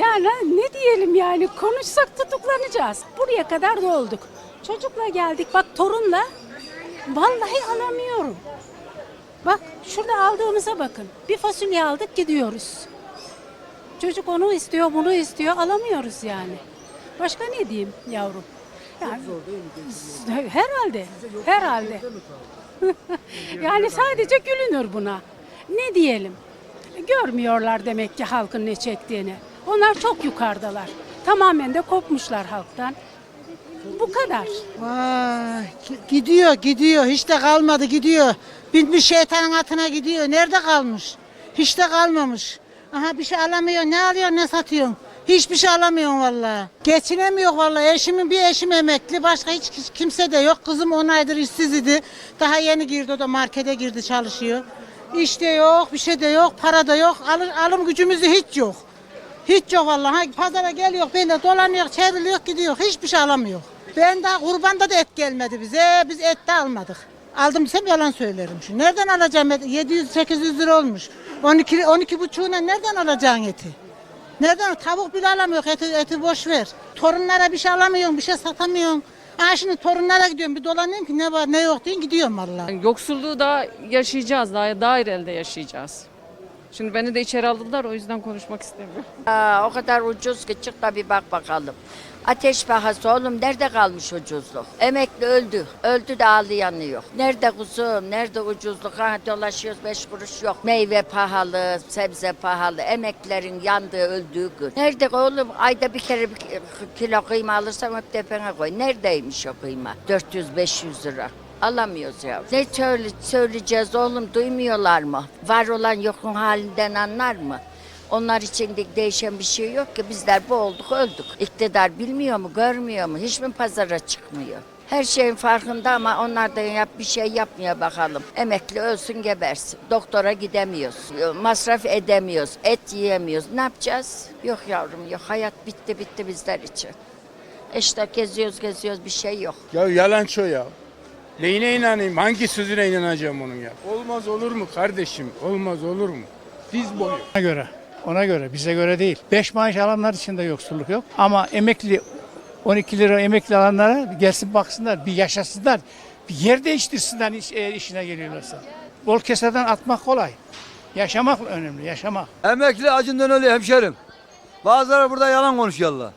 Yani ne diyelim yani konuşsak tutuklanacağız. Buraya kadar da olduk. Çocukla geldik bak torunla. Vallahi alamıyorum. Bak şurada aldığımıza bakın. Bir fasulye aldık gidiyoruz. Çocuk onu istiyor bunu istiyor alamıyoruz yani. Başka ne diyeyim yavrum? Yani, herhalde, herhalde. yani sadece gülünür buna. Ne diyelim? Görmüyorlar demek ki halkın ne çektiğini. Onlar çok yukarıdalar. Tamamen de kopmuşlar halktan. Bu kadar. Vay, gi- gidiyor gidiyor hiç de kalmadı gidiyor. Binmiş şeytanın atına gidiyor. Nerede kalmış? Hiç de kalmamış. Aha bir şey alamıyor. Ne alıyor ne satıyorsun? Hiçbir şey alamıyorsun vallahi. Geçinemiyor vallahi. Eşimin bir eşim emekli. Başka hiç kimse de yok. Kızım 10 aydır işsiz idi. Daha yeni girdi o da markete girdi çalışıyor. İş de yok, bir şey de yok, para da yok. Alır, alım gücümüz de hiç yok. Hiç yok vallahi. Pazara geliyor böyle dolanıyor, çevriliyor, gidiyor. Hiçbir şey alamıyor. Ben daha kurbanda da et gelmedi bize. Biz et de almadık. Aldım desem yalan söylerim şimdi. Nereden alacağım et? 700-800 lira olmuş. 12 12 buçuğuna nereden alacaksın eti? Nereden? Tavuk bile alamıyor. Eti, eti boş ver. Torunlara bir şey alamıyorsun, bir şey satamıyorsun. Ha şimdi torunlara gidiyorum. Bir dolanayım ki ne var ne yok diye gidiyorum vallahi. Yoksulluğu da yaşayacağız, daha dairelde yaşayacağız. Şimdi beni de içeri aldılar o yüzden konuşmak istemiyorum. Aa, o kadar ucuz ki çık da bir bak bakalım. Ateş pahası oğlum nerede kalmış ucuzluk? Emekli öldü. Öldü de ağlayanı yok. Nerede kuzum? Nerede ucuzluk? Ha, dolaşıyoruz beş kuruş yok. Meyve pahalı, sebze pahalı. Emeklerin yandığı öldüğü gün. Nerede oğlum? Ayda bir kere bir kilo kıyma alırsam hep tepene koy. Neredeymiş o kıyma? 400-500 lira. Alamıyoruz ya. Ne söyle, söyleyeceğiz oğlum duymuyorlar mı? Var olan yokun halinden anlar mı? Onlar için de değişen bir şey yok ki bizler bu olduk öldük. İktidar bilmiyor mu görmüyor mu hiç mi pazara çıkmıyor? Her şeyin farkında ama onlar da yap bir şey yapmıyor bakalım. Emekli ölsün gebersin. Doktora gidemiyoruz. Masraf edemiyoruz. Et yiyemiyoruz. Ne yapacağız? Yok yavrum yok. Hayat bitti bitti bizler için. İşte geziyoruz geziyoruz bir şey yok. Ya yalan şu ya. Neyine inanayım? Hangi sözüne inanacağım onun ya? Olmaz olur mu kardeşim? Olmaz olur mu? Diz boyu. Ona göre. Ona göre. Bize göre değil. 5 maaş alanlar için de yoksulluk yok. Ama emekli 12 lira emekli alanlara gelsin baksınlar. Bir yaşasınlar. Bir yer değiştirsinler iş, eğer işine geliyorlarsa. Bol keseden atmak kolay. Yaşamak önemli. Yaşamak. Emekli acından ölüyor hemşerim. Bazıları burada yalan konuşuyorlar.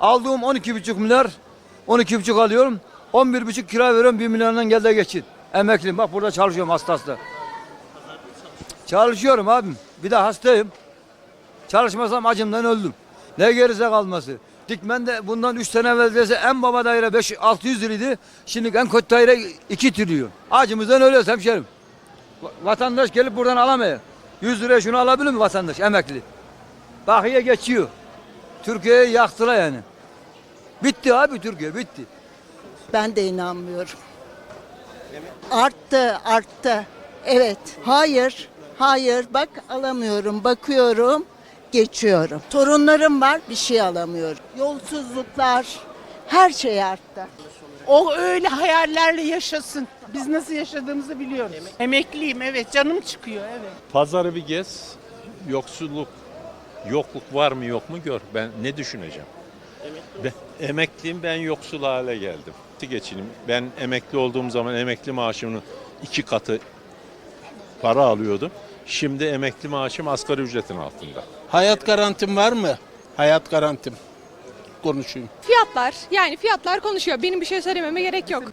Aldığım 12,5 milyar, 12,5 alıyorum. 11,5 kira veriyorum 1 milyondan gel de geçin. Emekliyim bak burada çalışıyorum hasta hasta. Çalışıyorum abim. Bir de hastayım. Çalışmasam acımdan öldüm. Ne gerisi kalması. Dikmen de bundan 3 sene evvel dese en baba daire 5-600 liraydı. Şimdi en kötü daire 2 trilyon. Acımızdan ölüyoruz hemşerim. Va- Vatandaş gelip buradan alamıyor. 100 liraya şunu alabilir mi vatandaş emekli? Bakiye geçiyor. Türkiye'yi yaktılar yani. Bitti abi Türkiye bitti. Ben de inanmıyorum. Arttı, arttı. Evet. Hayır, hayır. Bak alamıyorum. Bakıyorum, geçiyorum. Torunlarım var, bir şey alamıyorum. Yolsuzluklar, her şey arttı. O öyle hayallerle yaşasın. Biz nasıl yaşadığımızı biliyoruz. Emekliyim evet canım çıkıyor evet. Pazarı bir gez, yoksulluk, yokluk var mı yok mu gör. Ben ne düşüneceğim? Ben, emekliyim ben yoksul hale geldim. Geçinim. Ben emekli olduğum zaman emekli maaşımın iki katı para alıyordum. Şimdi emekli maaşım asgari ücretin altında. Hayat garantim var mı? Hayat garantim. Konuşayım. Fiyatlar yani fiyatlar konuşuyor. Benim bir şey söylememe gerek yok.